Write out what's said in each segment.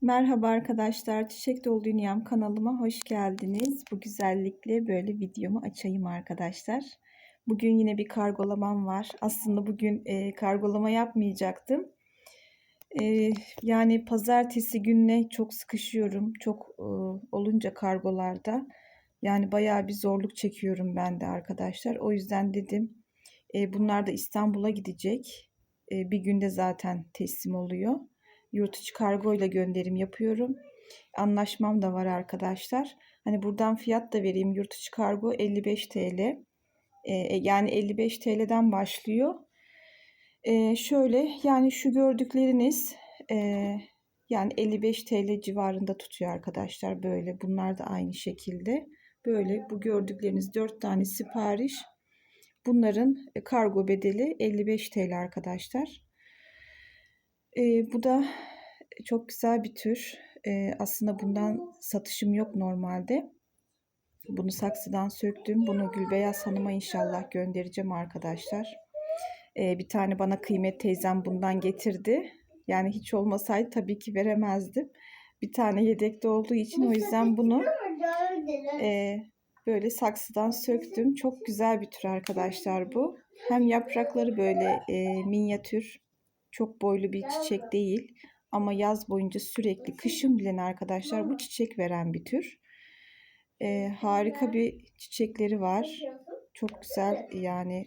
Merhaba arkadaşlar, Çiçek Dolu Dünyam kanalıma hoş geldiniz. Bu güzellikle böyle videomu açayım arkadaşlar. Bugün yine bir kargolamam var. Aslında bugün e, kargolama yapmayacaktım. E, yani pazartesi gününe çok sıkışıyorum. Çok e, olunca kargolarda. Yani bayağı bir zorluk çekiyorum ben de arkadaşlar. O yüzden dedim e, bunlar da İstanbul'a gidecek. E, bir günde zaten teslim oluyor yurt içi kargo ile gönderim yapıyorum. Anlaşmam da var arkadaşlar. Hani buradan fiyat da vereyim. Yurt içi kargo 55 TL. Ee, yani 55 TL'den başlıyor. Ee, şöyle yani şu gördükleriniz e, yani 55 TL civarında tutuyor arkadaşlar. Böyle bunlar da aynı şekilde. Böyle bu gördükleriniz 4 tane sipariş. Bunların kargo bedeli 55 TL arkadaşlar. E, bu da çok güzel bir tür. E, aslında bundan satışım yok normalde. Bunu saksıdan söktüm. Bunu Gülbeyaz Hanım'a inşallah göndereceğim arkadaşlar. E, bir tane bana kıymet teyzem bundan getirdi. Yani hiç olmasaydı tabii ki veremezdim. Bir tane yedekte olduğu için o yüzden bunu e, böyle saksıdan söktüm. Çok güzel bir tür arkadaşlar bu. Hem yaprakları böyle e, minyatür çok boylu bir çiçek değil ama yaz boyunca sürekli kışın bilen arkadaşlar bu çiçek veren bir tür. Ee, harika bir çiçekleri var. Çok güzel yani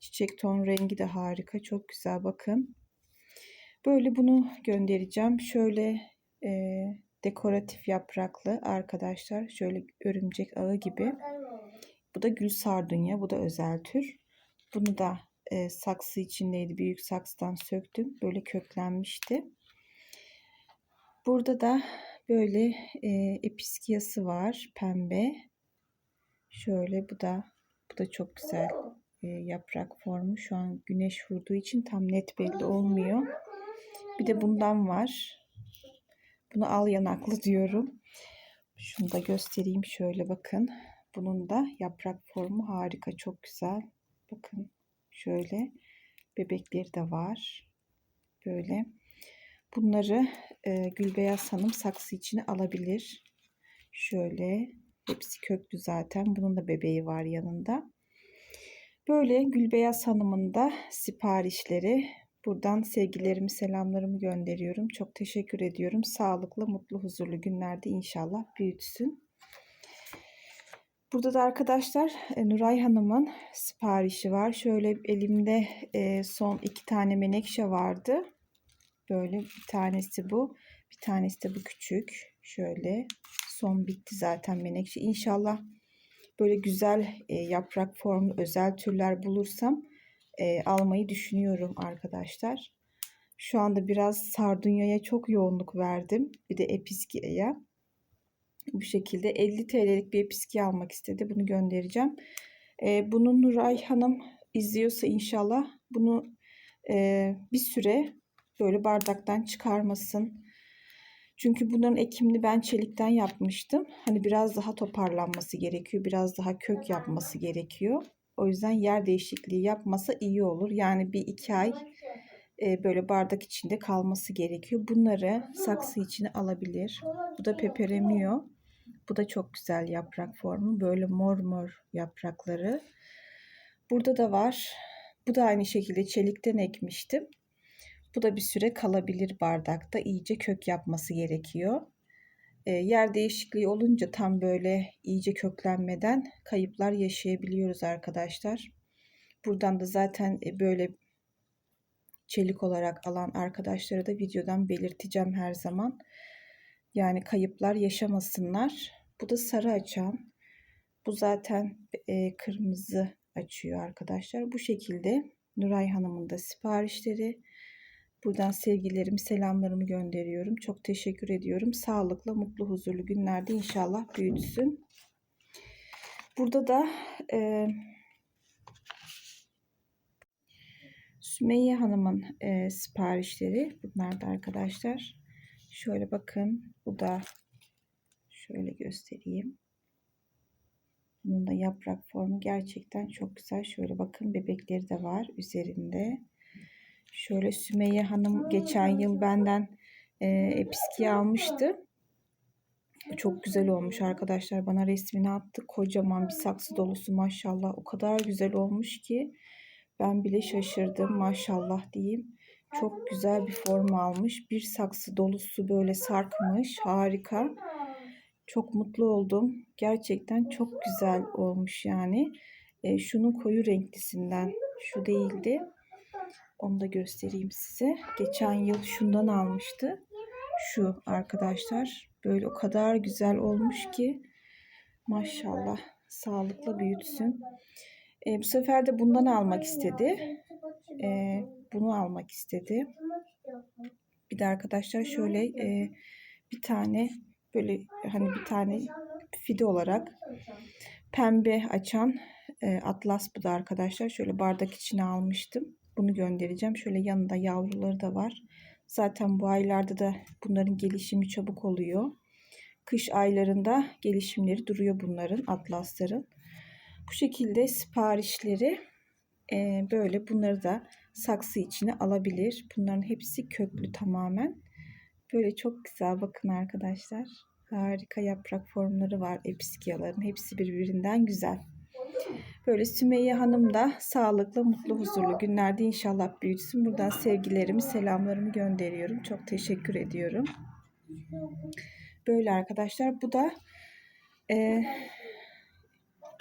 çiçek ton rengi de harika. Çok güzel bakın. Böyle bunu göndereceğim. Şöyle e, dekoratif yapraklı arkadaşlar. Şöyle örümcek ağı gibi. Bu da gül sardunya. Bu da özel tür. Bunu da e, saksı içindeydi. Büyük saksıdan söktüm. Böyle köklenmişti. Burada da böyle e, episkiyası var. Pembe. Şöyle bu da bu da çok güzel e, yaprak formu. Şu an güneş vurduğu için tam net belli olmuyor. Bir de bundan var. Bunu al yanaklı diyorum. Şunu da göstereyim şöyle bakın. Bunun da yaprak formu harika çok güzel. Bakın Şöyle bebekleri de var. Böyle. Bunları e, Gülbeyaz Hanım saksı içine alabilir. Şöyle. Hepsi köklü zaten. Bunun da bebeği var yanında. Böyle Gülbeyaz Hanım'ın da siparişleri. Buradan sevgilerimi, selamlarımı gönderiyorum. Çok teşekkür ediyorum. Sağlıklı, mutlu, huzurlu günlerde inşallah büyütsün. Burada da arkadaşlar e, Nuray Hanım'ın siparişi var. Şöyle elimde e, son iki tane menekşe vardı. Böyle bir tanesi bu. Bir tanesi de bu küçük. Şöyle son bitti zaten menekşe. İnşallah böyle güzel e, yaprak formu özel türler bulursam almayı düşünüyorum arkadaşlar. Şu anda biraz sardunyaya çok yoğunluk verdim. Bir de episkiye bu şekilde 50 TL'lik bir piski almak istedi. Bunu göndereceğim. E, bunu Nuray Hanım izliyorsa inşallah bunu e, bir süre böyle bardaktan çıkarmasın. Çünkü bunların ekimini ben çelikten yapmıştım. Hani biraz daha toparlanması gerekiyor. Biraz daha kök yapması gerekiyor. O yüzden yer değişikliği yapmasa iyi olur. Yani bir iki ay e, böyle bardak içinde kalması gerekiyor. Bunları saksı içine alabilir. Bu da peperemiyor. Bu da çok güzel yaprak formu. Böyle mor mor yaprakları. Burada da var. Bu da aynı şekilde çelikten ekmiştim. Bu da bir süre kalabilir bardakta. İyice kök yapması gerekiyor. E, yer değişikliği olunca tam böyle iyice köklenmeden kayıplar yaşayabiliyoruz arkadaşlar. Buradan da zaten e, böyle çelik olarak alan arkadaşlara da videodan belirteceğim her zaman. Yani kayıplar yaşamasınlar. Bu da sarı açan. Bu zaten e, kırmızı açıyor arkadaşlar. Bu şekilde Nuray Hanım'ın da siparişleri. Buradan sevgilerimi, selamlarımı gönderiyorum. Çok teşekkür ediyorum. Sağlıklı, mutlu, huzurlu günlerde inşallah büyütsün. Burada da e, Sümeyye Hanım'ın e, siparişleri. Bunlar da arkadaşlar. Şöyle bakın. Bu da şöyle göstereyim. Bunun da yaprak formu gerçekten çok güzel. Şöyle bakın bebekleri de var üzerinde. Şöyle Sümeyye Hanım geçen yıl benden e, episkiye almıştı. Çok güzel olmuş arkadaşlar. Bana resmini attı. Kocaman bir saksı dolusu maşallah. O kadar güzel olmuş ki ben bile şaşırdım maşallah diyeyim. Çok güzel bir form almış. Bir saksı dolusu böyle sarkmış. Harika. Çok mutlu oldum. Gerçekten çok güzel olmuş yani. E, şunun koyu renklisinden. Şu değildi. Onu da göstereyim size. Geçen yıl şundan almıştı. Şu arkadaşlar. Böyle o kadar güzel olmuş ki. Maşallah. Sağlıklı büyütsün. E, bu sefer de bundan almak istedi. E, bunu almak istedi. Bir de arkadaşlar şöyle e, bir tane böyle hani bir tane fide olarak pembe açan e, atlas bu da arkadaşlar. Şöyle bardak içine almıştım. Bunu göndereceğim. Şöyle yanında yavruları da var. Zaten bu aylarda da bunların gelişimi çabuk oluyor. Kış aylarında gelişimleri duruyor bunların, atlasların. Bu şekilde siparişleri e, böyle bunları da saksı içine alabilir. Bunların hepsi köklü tamamen. Böyle çok güzel bakın arkadaşlar. Harika yaprak formları var episkiyaların. Hepsi birbirinden güzel. Böyle Sümeyye Hanım da sağlıklı, mutlu, huzurlu günlerde inşallah büyütsün. Buradan sevgilerimi, selamlarımı gönderiyorum. Çok teşekkür ediyorum. Böyle arkadaşlar. Bu da e,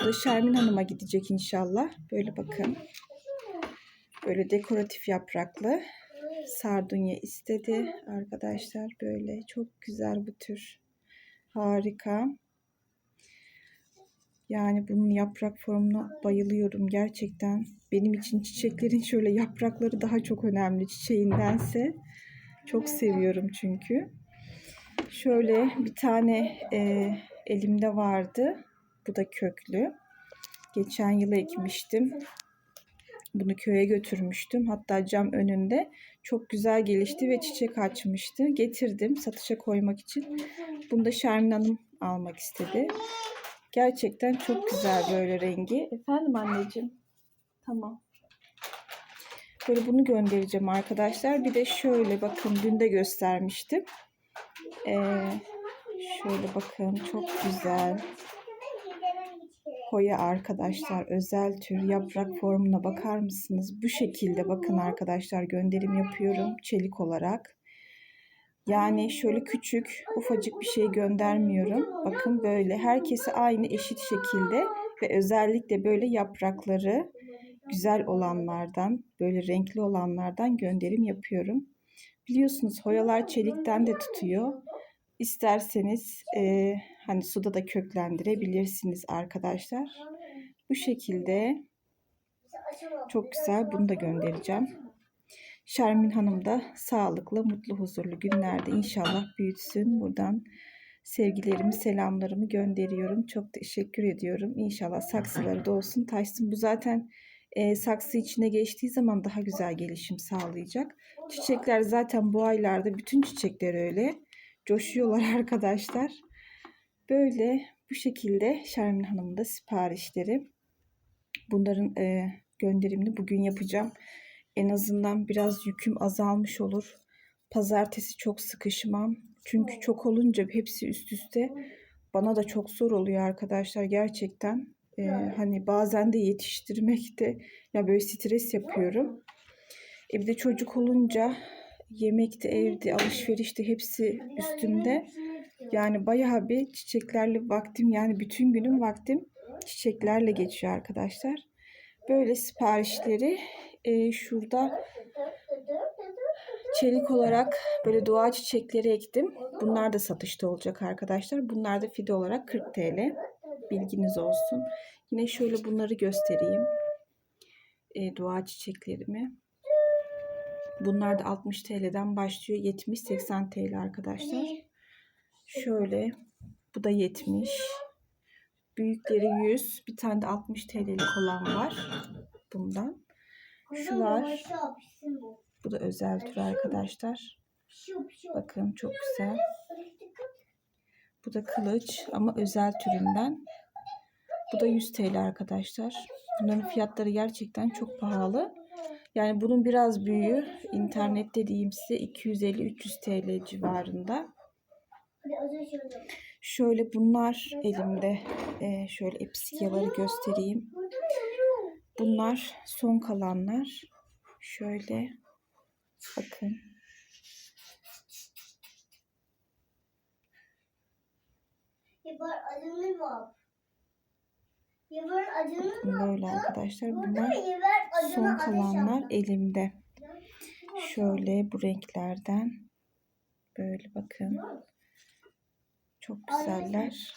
bu da Şermin Hanım'a gidecek inşallah. Böyle bakın. Böyle dekoratif yapraklı sardunya istedi arkadaşlar. Böyle çok güzel bu tür. Harika. Yani bunun yaprak formuna bayılıyorum gerçekten. Benim için çiçeklerin şöyle yaprakları daha çok önemli çiçeğindense. Çok seviyorum çünkü. Şöyle bir tane e, elimde vardı. Bu da köklü. Geçen yıl ekmiştim. Bunu köye götürmüştüm. Hatta cam önünde çok güzel gelişti ve çiçek açmıştı. Getirdim satışa koymak için. Bunu da Şermin Hanım almak istedi. Gerçekten çok güzel böyle rengi. Efendim anneciğim. Tamam. Böyle bunu göndereceğim arkadaşlar. Bir de şöyle bakın dün de göstermiştim. Ee, şöyle bakın çok güzel. Hoya arkadaşlar özel tür yaprak formuna bakar mısınız? Bu şekilde bakın arkadaşlar gönderim yapıyorum çelik olarak. Yani şöyle küçük ufacık bir şey göndermiyorum. Bakın böyle herkese aynı eşit şekilde ve özellikle böyle yaprakları güzel olanlardan böyle renkli olanlardan gönderim yapıyorum. Biliyorsunuz hoyalar çelikten de tutuyor. İsterseniz e, hani suda da köklendirebilirsiniz arkadaşlar. Bu şekilde çok güzel bunu da göndereceğim. Şermin Hanım da sağlıklı, mutlu, huzurlu günlerde inşallah büyütsün. Buradan sevgilerimi, selamlarımı gönderiyorum. Çok teşekkür ediyorum. İnşallah saksıları da olsun, taşsın. Bu zaten e, saksı içine geçtiği zaman daha güzel gelişim sağlayacak. Çiçekler zaten bu aylarda bütün çiçekler öyle. Coşuyorlar arkadaşlar. Böyle bu şekilde Şermin Hanım'ın da siparişleri. Bunların e, gönderimini bugün yapacağım. En azından biraz yüküm azalmış olur. Pazartesi çok sıkışmam. Çünkü çok olunca hepsi üst üste bana da çok zor oluyor arkadaşlar gerçekten. Ee, hani bazen de yetiştirmekte ya böyle stres yapıyorum. E bir de çocuk olunca yemekte, evde, alışverişte hepsi üstümde. Yani bayağı bir çiçeklerle vaktim yani bütün günüm vaktim çiçeklerle geçiyor arkadaşlar. Böyle siparişleri e, şurada çelik olarak böyle doğa çiçekleri ektim. Bunlar da satışta olacak arkadaşlar. Bunlar da fide olarak 40 TL. Bilginiz olsun. Yine şöyle bunları göstereyim. E, doğa çiçeklerimi. Bunlar da 60 TL'den başlıyor. 70-80 TL arkadaşlar. Şöyle. Bu da 70. Büyükleri 100. Bir tane de 60 TL'lik olan var. Bundan. Şu var. Bu da özel tür arkadaşlar. Bakın çok güzel. Bu da kılıç ama özel türünden. Bu da 100 TL arkadaşlar. Bunların fiyatları gerçekten çok pahalı. Yani bunun biraz büyüğü internette diyeyim size 250-300 TL civarında. Şöyle bunlar elimde. Ee, şöyle epsiyaları göstereyim. Bunlar son kalanlar. Şöyle bakın. Böyle arkadaşlar. Bunlar son kalanlar elimde. Şöyle bu renklerden. Böyle bakın. Çok güzeller.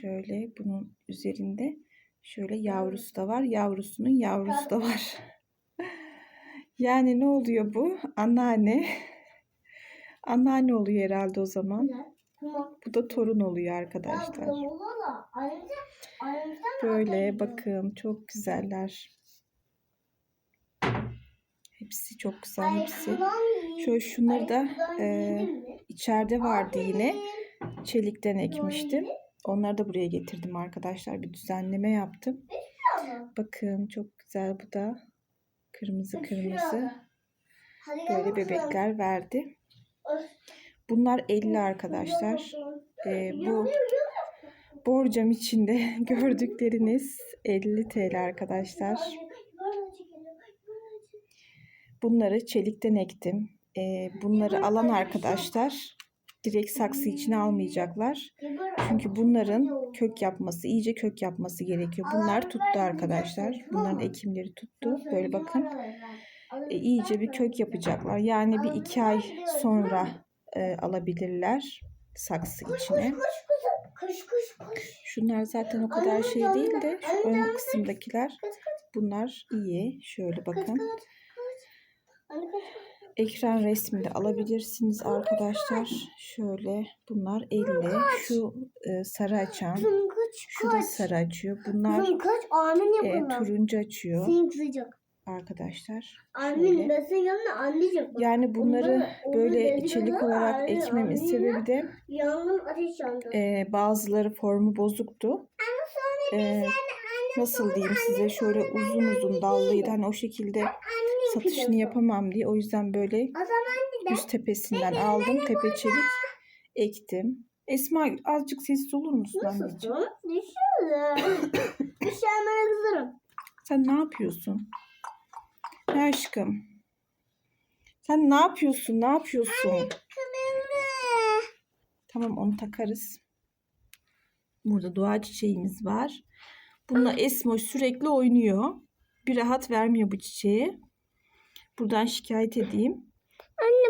Şöyle bunun üzerinde şöyle yavrusu da var. Yavrusunun yavrusu da var. Yani ne oluyor bu? Anneanne. Anneanne oluyor herhalde o zaman. Bu da torun oluyor arkadaşlar. Böyle bakın çok güzeller. Hepsi çok güzel hepsi. Şöyle şunları da e, içeride vardı yine. Çelikten ekmiştim. Onları da buraya getirdim arkadaşlar. Bir düzenleme yaptım. Bakın çok güzel bu da. Kırmızı kırmızı. Böyle bebekler verdi. Bunlar 50 arkadaşlar. E, bu borcam içinde gördükleriniz 50 TL arkadaşlar. Bunları çelikten ektim. E, bunları alan arkadaşlar direkt saksı içine almayacaklar. Çünkü bunların kök yapması, iyice kök yapması gerekiyor. Bunlar tuttu arkadaşlar. Bunların ekimleri tuttu. Böyle bakın. E, iyice bir kök yapacaklar. Yani bir iki ay sonra e, alabilirler saksı içine. Şunlar zaten o kadar şey değil de şu ön kısımdakiler bunlar iyi. Şöyle bakın. Ekran resmi de alabilirsiniz arkadaşlar. Şöyle bunlar 50. Şu e, sarı açan. Şu da sarı açıyor. Bunlar e, turuncu açıyor arkadaşlar. Şöyle. Yani bunları böyle dediler, çelik olarak ekmemin sebebi de e, bazıları formu bozuktu. E, nasıl diyeyim size şöyle uzun uzun dallıydı. Hani o şekilde satışını yapamam diye. O yüzden böyle O zaman üst tepesinden aldım. Tepe çelik ektim. Esma azıcık sessiz olur musun anneciğim? Nasılsın? Düşüyorum. Düşermene kızarım. Sen ne yapıyorsun? Ne aşkım? Sen ne yapıyorsun? Ne yapıyorsun? Tamam onu takarız. Burada doğa çiçeğimiz var. Bununla Esmoş sürekli oynuyor. Bir rahat vermiyor bu çiçeğe. Buradan şikayet edeyim.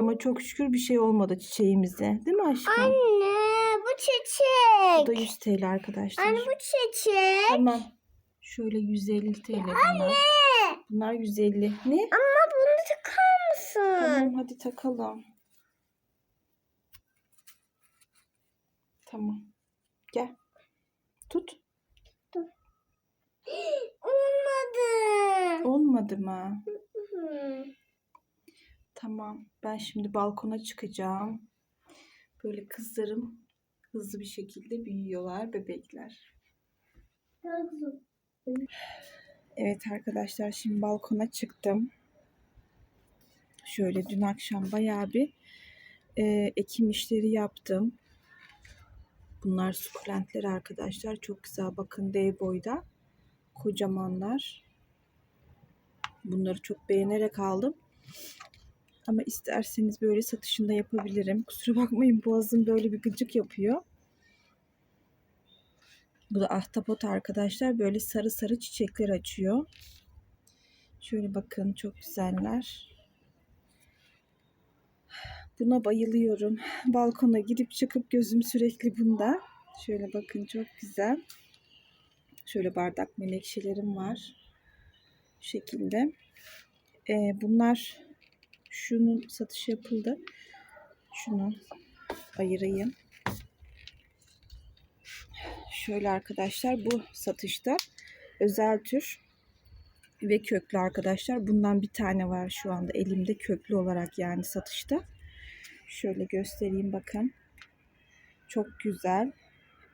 Ama çok şükür bir şey olmadı çiçeğimize. Değil mi aşkım? Anne bu Bu çiçek. da 100 TL arkadaşlar. Anne bu çiçek. Tamam. Şöyle 150 TL bunlar. Bunlar 150. Ne? Ama bunu takar mısın? Tamam hadi takalım. Tamam. Gel. Tut. Olmadı. Olmadı mı? Hı. Tamam. Ben şimdi balkona çıkacağım. Böyle kızlarım hızlı bir şekilde büyüyorlar bebekler. Evet arkadaşlar şimdi balkona çıktım. Şöyle dün akşam bayağı bir e, ekim işleri yaptım. Bunlar sukulentler arkadaşlar. Çok güzel. Bakın dev boyda. Kocamanlar. Bunları çok beğenerek aldım. Ama isterseniz böyle satışında yapabilirim. Kusura bakmayın boğazım böyle bir gıcık yapıyor. Bu da ahtapot arkadaşlar. Böyle sarı sarı çiçekler açıyor. Şöyle bakın çok güzeller. Buna bayılıyorum. Balkona girip çıkıp gözüm sürekli bunda. Şöyle bakın çok güzel. Şöyle bardak menekşelerim var. Şu şekilde. Ee, bunlar şunun satışı yapıldı. Şunu ayırayım. Şöyle arkadaşlar bu satışta özel tür ve köklü arkadaşlar. Bundan bir tane var şu anda elimde köklü olarak yani satışta. Şöyle göstereyim bakın. Çok güzel.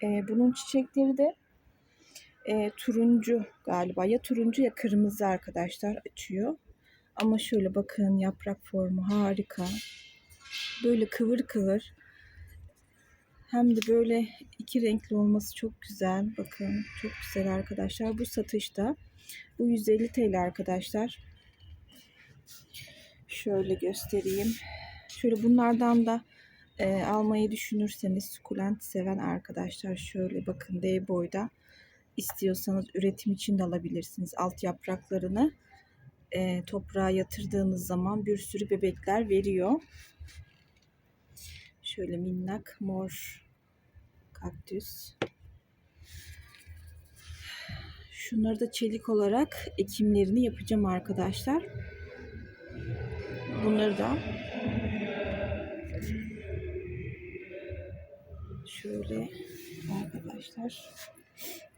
Ee, bunun çiçekleri de e, turuncu galiba. Ya turuncu ya kırmızı arkadaşlar açıyor. Ama şöyle bakın yaprak formu harika. Böyle kıvır kıvır. Hem de böyle iki renkli olması çok güzel. Bakın çok güzel arkadaşlar. Bu satışta. Bu 150 TL arkadaşlar. Şöyle göstereyim. Şöyle bunlardan da e, almayı düşünürseniz sukulent seven arkadaşlar şöyle bakın dev boyda istiyorsanız üretim için de alabilirsiniz alt yapraklarını e, toprağa yatırdığınız zaman bir sürü bebekler veriyor. Şöyle minnak mor kaktüs. Şunları da çelik olarak ekimlerini yapacağım arkadaşlar. Bunları da şöyle arkadaşlar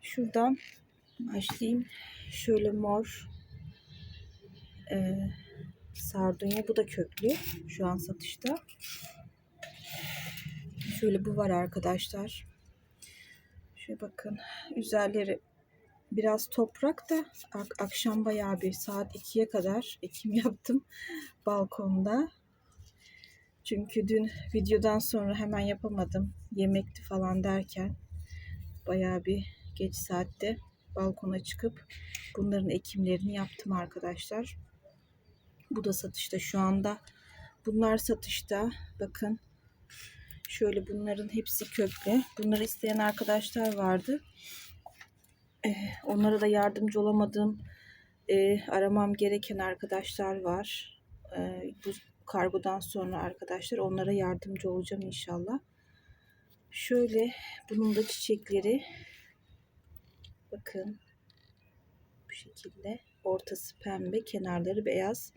şuradan başlayayım. Şöyle mor e, sardunya bu da köklü şu an satışta. Şöyle bu var arkadaşlar. Şöyle bakın üzerleri biraz toprak da ak- akşam bayağı bir saat 2'ye kadar ekim yaptım balkonda. Çünkü dün videodan sonra hemen yapamadım. Yemekti falan derken bayağı bir geç saatte balkona çıkıp bunların ekimlerini yaptım arkadaşlar. Bu da satışta şu anda. Bunlar satışta. Bakın. Şöyle bunların hepsi köklü. Bunları isteyen arkadaşlar vardı. Ee, onlara da yardımcı olamadığım e, aramam gereken arkadaşlar var. Ee, bu kargodan sonra arkadaşlar onlara yardımcı olacağım inşallah. Şöyle bunun da çiçekleri bakın şekilde ortası pembe kenarları beyaz.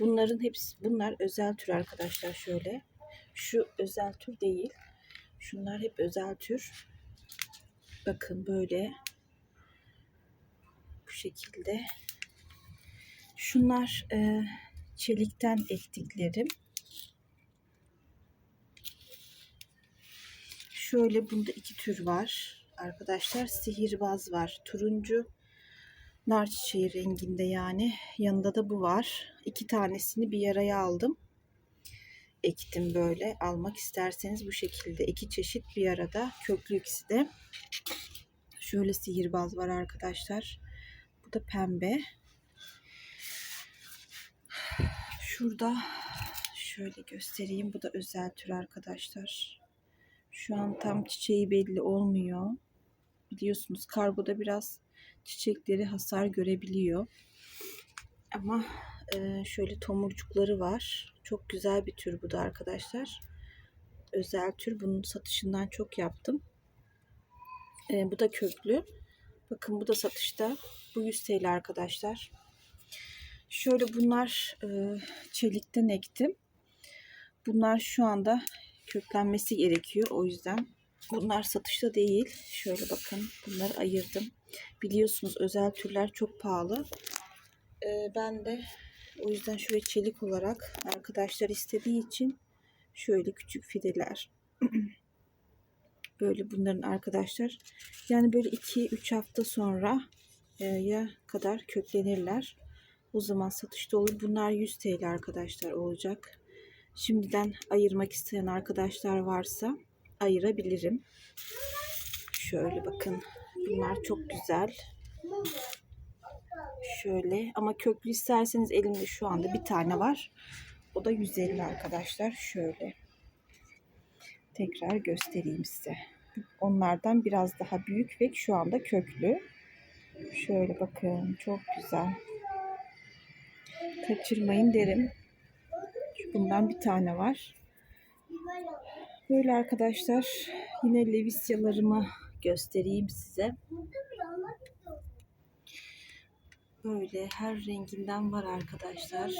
Bunların hepsi bunlar özel tür arkadaşlar şöyle. Şu özel tür değil. Şunlar hep özel tür. Bakın böyle bu şekilde. Şunlar e, çelikten ektiklerim. Şöyle bunda iki tür var. Arkadaşlar sihirbaz var. Turuncu nar çiçeği renginde yani. Yanında da bu var. İki tanesini bir araya aldım. Ektim böyle. Almak isterseniz bu şekilde. iki çeşit bir arada. Köklü ikisi de. Şöyle sihirbaz var arkadaşlar. Bu da pembe. Şurada şöyle göstereyim. Bu da özel tür arkadaşlar. Şu an tam çiçeği belli olmuyor. Biliyorsunuz kargoda biraz çiçekleri hasar görebiliyor. Ama e, şöyle tomurcukları var. Çok güzel bir tür bu da arkadaşlar. Özel tür. Bunun satışından çok yaptım. E, bu da köklü. Bakın bu da satışta. Bu 100 TL arkadaşlar. Şöyle bunlar e, çelikten ektim. Bunlar şu anda köklenmesi gerekiyor. O yüzden bunlar satışta değil. Şöyle bakın bunları ayırdım. Biliyorsunuz özel türler çok pahalı. Ee, ben de o yüzden şöyle çelik olarak arkadaşlar istediği için şöyle küçük fideler. böyle bunların arkadaşlar. Yani böyle 2-3 hafta sonra e, ya kadar köklenirler. O zaman satışta olur. Bunlar 100 TL arkadaşlar olacak. Şimdiden ayırmak isteyen arkadaşlar varsa ayırabilirim. Şöyle bakın. Bunlar çok güzel. Şöyle ama köklü isterseniz elimde şu anda bir tane var. O da 150 arkadaşlar. Şöyle. Tekrar göstereyim size. Onlardan biraz daha büyük ve şu anda köklü. Şöyle bakın. Çok güzel. Kaçırmayın derim. Bundan bir tane var. Böyle arkadaşlar yine levisyalarımı göstereyim size. Böyle her renginden var arkadaşlar.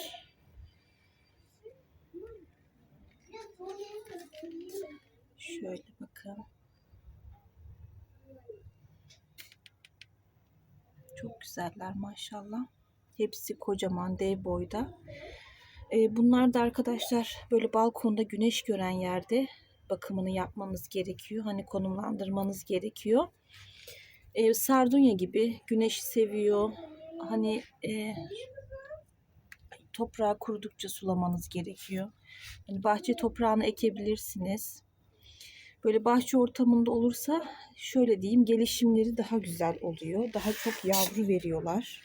Şöyle bakın. Çok güzeller maşallah. Hepsi kocaman dev boyda. Ee, bunlar da arkadaşlar böyle balkonda güneş gören yerde bakımını yapmanız gerekiyor. Hani konumlandırmanız gerekiyor. Ee, sardunya gibi güneşi seviyor. Hani e, toprağı kurudukça sulamanız gerekiyor. Yani bahçe toprağını ekebilirsiniz. Böyle bahçe ortamında olursa şöyle diyeyim gelişimleri daha güzel oluyor. Daha çok yavru veriyorlar.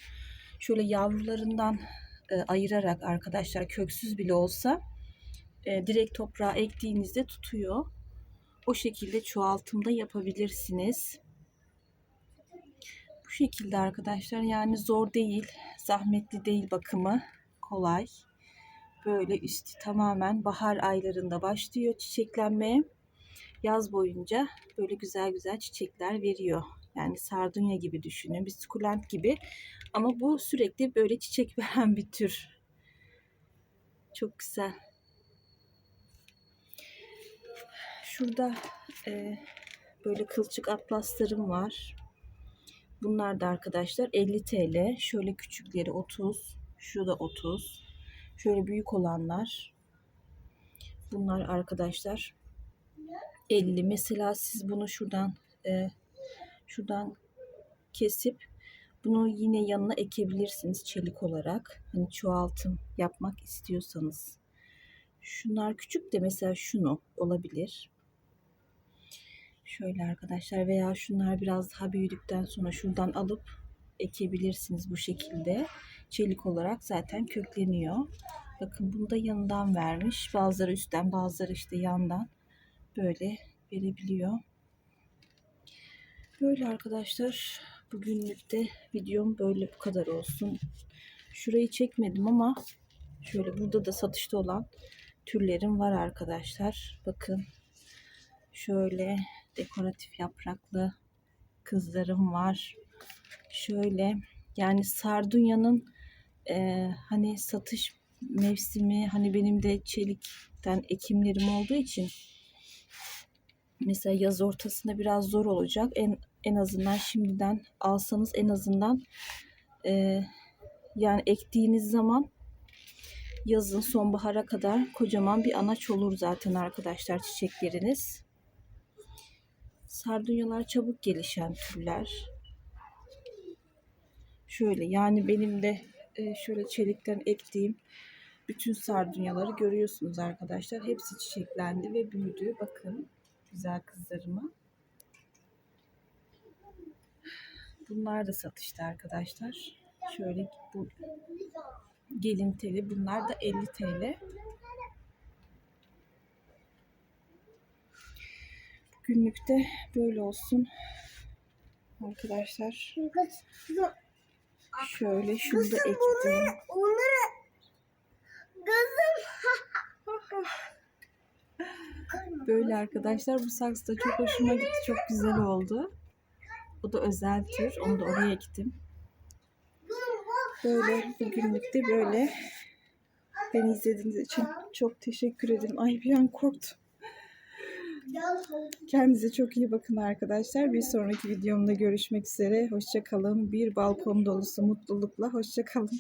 Şöyle yavrularından e, ayırarak arkadaşlar köksüz bile olsa e, direkt toprağa ektiğinizde tutuyor. O şekilde çoğaltımda yapabilirsiniz. Bu şekilde arkadaşlar yani zor değil, zahmetli değil bakımı, kolay. Böyle üstü tamamen bahar aylarında başlıyor çiçeklenmeye. Yaz boyunca böyle güzel güzel çiçekler veriyor. Yani sardunya gibi düşünün, bir sukulent gibi. Ama bu sürekli böyle çiçek veren bir tür. Çok güzel. Şurada e, böyle kılçık atlaslarım var. Bunlar da arkadaşlar 50 TL. Şöyle küçükleri 30. Şu da 30. Şöyle büyük olanlar. Bunlar arkadaşlar 50. Mesela siz bunu şuradan e, şuradan kesip bunu yine yanına ekebilirsiniz çelik olarak. Hani çoğaltım yapmak istiyorsanız. Şunlar küçük de mesela şunu olabilir. Şöyle arkadaşlar veya şunlar biraz daha büyüdükten sonra şuradan alıp ekebilirsiniz bu şekilde. Çelik olarak zaten kökleniyor. Bakın bunu da yanından vermiş. Bazıları üstten bazıları işte yandan böyle verebiliyor. Böyle arkadaşlar bugünlük de videom böyle bu kadar olsun. Şurayı çekmedim ama şöyle burada da satışta olan türlerim var arkadaşlar. Bakın şöyle dekoratif yapraklı kızlarım var. Şöyle yani Sardunya'nın e, hani satış mevsimi hani benim de çelikten ekimlerim olduğu için mesela yaz ortasında biraz zor olacak. En en azından şimdiden alsanız en azından e, yani ektiğiniz zaman yazın sonbahara kadar kocaman bir anaç olur zaten arkadaşlar çiçekleriniz. Sardunyalar çabuk gelişen türler. Şöyle yani benim de e, şöyle çelikten ektiğim bütün sardunyaları görüyorsunuz arkadaşlar. Hepsi çiçeklendi ve büyüdü. Bakın güzel kızlarıma. Bunlar da satışta arkadaşlar. Şöyle bu gelin teli. Bunlar da 50 TL. Günlükte böyle olsun. Arkadaşlar şöyle şunu da ektim. Onları Böyle arkadaşlar bu saksı da çok hoşuma gitti. Çok güzel oldu. O da özel tür. Onu da oraya ektim. Böyle bugünlük de böyle. Beni izlediğiniz için çok teşekkür ederim. Ay bir an korktum. Kendinize çok iyi bakın arkadaşlar. Bir sonraki videomda görüşmek üzere. Hoşça kalın. Bir balkon dolusu mutlulukla. Hoşça kalın.